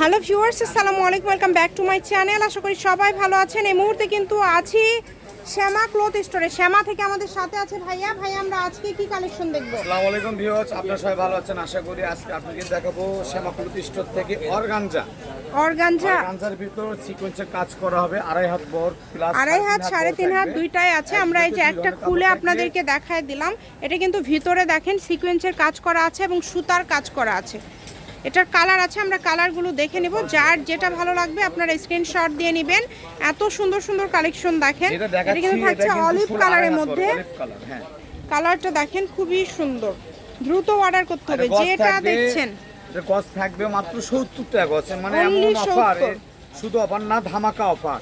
Hello viewers আসসালামু আলাইকুম welcome back to my channel. আশা করি সবাই ভালো আছেন। এই মুহূর্তে কিন্তু আছি শ্যামা ক্লথ স্টোরে। শ্যামা থেকে আমাদের সাথে আছে ভাইয়া। ভাইয়া আমরা আজকে কি কালেকশন দেখব? আসসালামু আলাইকুম ভিউয়ার্স আপনারা সবাই ভালো আছেন? আশা করি আজকে আপনাকে দেখাবো শ্যামাকুল স্টোর থেকে অর্গানজা। অর্গানজা। অর্গানজার ভিতর সিকোয়েন্সের কাজ করা হবে আড়াই হাত বর প্লাস আড়াই হাত সাড়ে তিন হাত দুইটাই আছে। আমরা এই যে একটা খুলে আপনাদেরকে দেখায় দিলাম। এটা কিন্তু ভিতরে দেখেন সিকোয়েন্সের কাজ করা আছে এবং সুতার কাজ করা আছে। এটার কালার আছে আমরা কালারগুলো দেখে নিব। যার যেটা ভালো লাগবে আপনারা স্ক্রিনশট দিয়ে নেবেন। এত সুন্দর সুন্দর কালেকশন দেখেন। এটা কিন্তু থাকছে অলিভ কালারের মধ্যে। color, হ্যাঁ। কালারটা দেখেন খুবই সুন্দর। দ্রুত অর্ডার করতে হবে যেটা দেখছেন। গজ থাকবে মাত্র সত্তর টাকা মানে এমন অফার শুধু অফার না ধামাকা অফার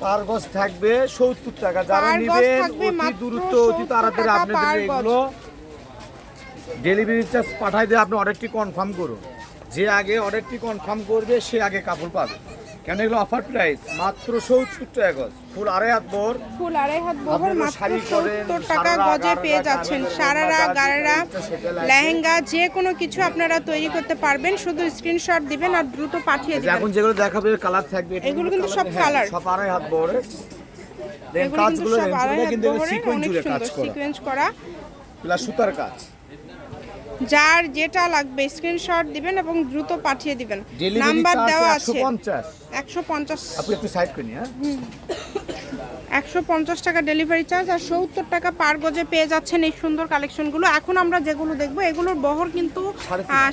পার গজ থাকবে সত্তর টাকা যারা নেবেন অতি মাত্র দ্রুত অতি তাড়াতাড়ি আপনাদের এগুলো। ডেলিভারি চার্জ পাঠাই দিয়ে আপনি অর্ডারটি কনফার্ম করুন। যে আগে অর্ডারটি কনফার্ম করবে সে আগে কাপড় পাবে। কেন এগুলো অফার প্রাইস মাত্র সত্তর টাকা গজ। ফুল আড়াই হাত বর ফুল আড়াই হাত বহর মাত্র সত্তর টাকা গজে পেয়ে যাচ্ছেন। সারারা গারারা। লেহেঙ্গা যে কোনো কিছু আপনারা তৈরি করতে পারবেন। শুধু স্ক্রিনশট দিবেন আর দ্রুত পাঠিয়ে যে দিবেন। এখন যেগুলো দেখাবে কালার থাকবে এগুলো কিন্তু সব কালার সব আড়াই হাত কিন্তু কাজগুলো কিন্তু সিকোয়েন্স করা। প্লাস সুতার কাজ। যার যেটা লাগবে স্ক্রিনশট দিবেন এবং দ্রুত পাঠিয়ে দিবেন। নাম্বার দেওয়া আছে। পঞ্চাশ। একশো পঞ্চাশ। আপনি একটু সাইড করে নিন, হ্যাঁ? একশো পঞ্চাশ টাকা ডেলিভারি চার্জ আর সত্তর টাকা পার গজে পেয়ে যাচ্ছেন এই সুন্দর কালেকশনগুলো এখন আমরা যেগুলো দেখব এগুলোর বহর কিন্তু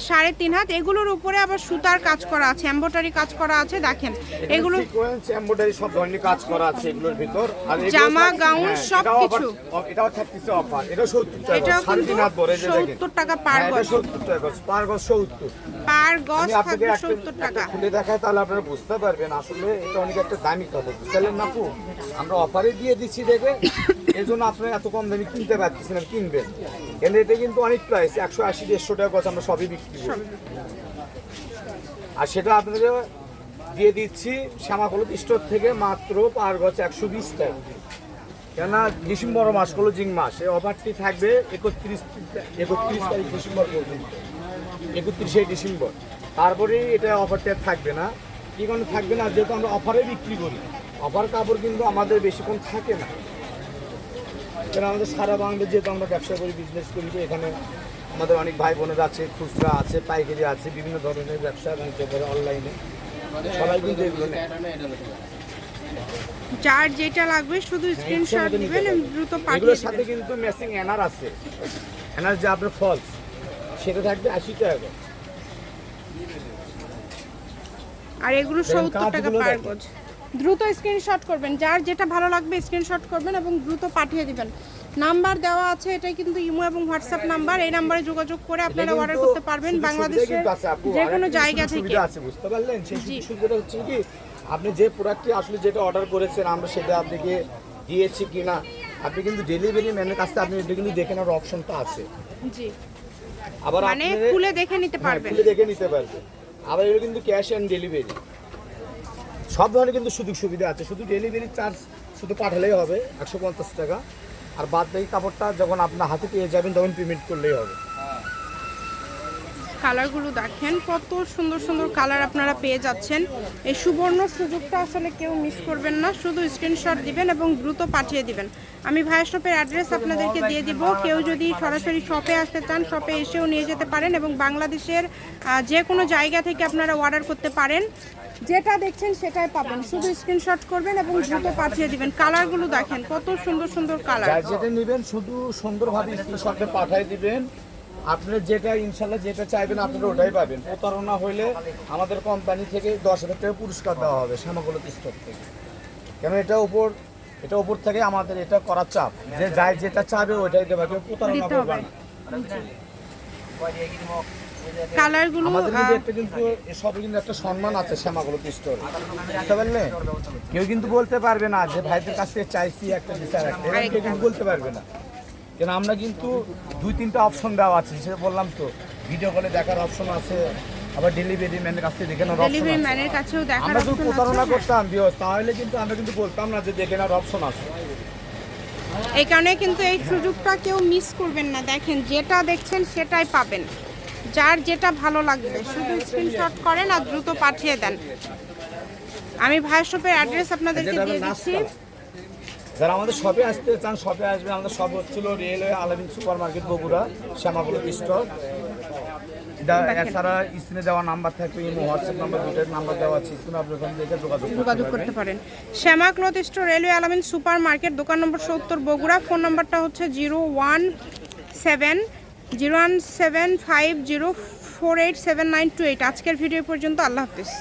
সাড়ে তিন হাত। এগুলোর উপরে আবার সুতার কাজ করা আছে এম্বোটারি কাজ করা আছে দেখেন। এগুলো এমব্রয়ডারি সব ধরনের কাজ করা আছে এগুলোর ভিতর। আর জামা, গাউন হ্যাঁ, সব কিছু। এটাও থাকতেছে অফার এটাও সত্তর টাকা এটাও সাড়ে কিন্তু তিন হাত বড় এই যে দেখেন। সত্তর টাকা পার হ্যাঁ, এটা গজ। সত্তর টাকা পার গজ সত্তর। পার গজ থাকবে একটা সত্তর টাকা। খুলে দেখাই তাহলে আপনারা বুঝতে পারবেন। আসলে, এটা অনেক একটা দামি কাপড়। বুঝলেন না আমরা অফারে দিয়ে দিচ্ছি দেখে এই জন্য আপনারা এত কম দামে কিনতে পারতেছেন আর কিনবেন। এলে এটা কিন্তু অনেক প্রাইস একশো আশি, দেড়শো টাকা গজ আমরা সবই বিক্রি করি। আর সেটা আপনাদের দিয়ে দিচ্ছি শ্যামাকলক স্টোর থেকে মাত্র পার গছ একশো বিশ টাকা। কেননা ডিসেম্বর মাস ক্লোজিং মাস, এই অফারটি থাকবে একত্রিশ একত্রিশ তারিখ ডিসেম্বর পর্যন্ত, একত্রিশে ডিসেম্বর। তারপরে এটা অফারটা থাকবে না। কি কারণে থাকবে না যেহেতু আমরা অফারে বিক্রি করি। অফার কাপড় কিন্তু আমাদের বেশিক্ষণ থাকে না। কারণ আমাদের সারা বাংলাদেশ যেহেতু আমরা ব্যবসা করি বিজনেস করি তো এখানে আমাদের অনেক ভাই বোনেরা আছে খুচরা আছে পাইকারি আছে বিভিন্ন ধরনের ব্যবসা বাণিজ্য করে অনলাইনে সবাই কিন্তু এগুলো যার যেটা লাগবে শুধু স্ক্রিনশট দিবেন এবং দ্রুত পাঠিয়ে এগুলোর সাথে কিন্তু ম্যাচিং এনার আছে। এনার যে আপনার ফলস সেটা থাকবে আশি টাকা। আর এগুলো সত্তর টাকা পার। গজ। দ্রুত স্ক্রিনশট করবেন। যার যেটা ভালো লাগবে স্ক্রিনশট করবেন এবং দ্রুত পাঠিয়ে দিবেন। নাম্বার দেওয়া আছে এটাই কিন্তু ইমো এবং হোয়াটসঅ্যাপ নাম্বার এই নাম্বারে যোগাযোগ করে আপনারা অর্ডার করতে পারবেন। বাংলাদেশের যে কোনো জায়গা থেকে। আছে বুঝতে পারলেন? সেই জি। সুযোগ সুবিধা হচ্ছে কি আপনি যে প্রোডাক্টটি আসলে যেটা অর্ডার করেছেন আমরা সেটা আপনাকে দিয়েছি কিনা আপনি কিন্তু ডেলিভারি ম্যানের কাছ আপনি এটা কিন্তু দেখে নেওয়ার অপশনটা আছে। জি। আবার মানে আপনি- খুলে দেখে নিতে হ্যাঁ, পারবেন। খুলে দেখে নিতে পারবেন। আবার এগুলো কিন্তু ক্যাশ অ্যান্ড ডেলিভারি সব ধরনের কিন্তু সুযোগ সুবিধা আছে। শুধু ডেলিভারি চার্জ শুধু পাঠালেই হবে, একশো পঞ্চাশ টাকা। আর বাদ বাকি কাপড়টা যখন আপনার হাতে পেয়ে যাবেন, তখন পেমেন্ট করলেই হবে। কালারগুলো দেখেন, কত সুন্দর সুন্দর কালার আপনারা পেয়ে যাচ্ছেন। এই সুবর্ণ সুযোগটা আসলে কেউ মিস করবেন না, শুধু স্ক্রিনশট দিবেন এবং দ্রুত পাঠিয়ে দিবেন। আমি ভাইয়া শপের অ্যাড্রেস আপনাদেরকে দিয়ে দিব। কেউ যদি সরাসরি শপে আসতে চান শপে এসেও নিয়ে যেতে পারেন এবং বাংলাদেশের যে কোনো জায়গা থেকে আপনারা অর্ডার করতে পারেন। যেটা দেখছেন সেটাই পাবেন। শুধু স্ক্রিনশট করবেন এবং দ্রুত পাঠিয়ে দিবেন। কালারগুলো দেখেন, কত সুন্দর সুন্দর কালার। যেটা নেবেন, শুধু সুন্দরভাবে স্ক্রিনশটে পাঠিয়ে দিবেন। আপনার যেটা ইনশাল্লাহ যেটা চাইবেন আপনারা ওটাই পাবেন। প্রতারণা হইলে আমাদের কোম্পানি থেকে দশ হাজার টাকা পুরস্কার দেওয়া হবে শ্যামাগুলো স্টোর থেকে। কেন এটা উপর এটা উপর থেকে আমাদের এটা করার চাপ। যে যাই যেটা চাবে ওইটাই দেবে কেউ প্রতারণা করবে না। কালারগুলো আমাদের কিন্তু একটা কিন্তু একটা সম্মান আছে শ্যামাগুলো বুঝতে পারলে কেউ কিন্তু বলতে পারবে না যে ভাইদের কাছ থেকে চাইছি একটা বিচার একটা কেউ কিন্তু বলতে পারবে না। কেন আমরা কিন্তু দুই তিনটা অপশন দেওয়া আছে সেটা বললাম তো। ভিডিও কলে দেখার অপশন আছে আবার ডেলিভারি ম্যানের কাছে দেখে নেওয়ার অপশন ডেলিভারি ম্যানের কাছেও দেখার আমরা যদি প্রতারণা করতাম বিয়স তাহলে কিন্তু আমরা কিন্তু বলতাম না যে দেখে নেওয়ার অপশন আছে। এই কারণে কিন্তু এই সুযোগটা কেউ মিস করবেন না। দেখেন যেটা দেখছেন সেটাই পাবেন। যার যেটা ভালো লাগবে শুধু স্ক্রিনশট করেন আর দ্রুত পাঠিয়ে দেন। আমি ভাইয়ের শপের অ্যাড্রেস আপনাদেরকে যেটা দিয়ে দিচ্ছি। যারা আমাদের শপে আসতে চান শপে আসবে আমাদের শপ হচ্ছিল railway Alamin super market Bogura শ্যামাগুলো stock এছাড়া স্ক্রিনে দেওয়া নাম্বার থাকবে ইমো হোয়াটসঅ্যাপ নাম্বার দুটার নাম্বার দেওয়া আছে। স্ক্রিনে আপনি ওখান থেকে যোগাযোগ করতে পারেন Shyama cloth store railway Alamin super market দোকান নম্বর সত্তর বগুড়া। ফোন নাম্বারটা হচ্ছে zero one seven zero one seven five zero four eight seven nine two eight. আজকের ভিডিও পর্যন্ত আল্লাহ হাফিজ।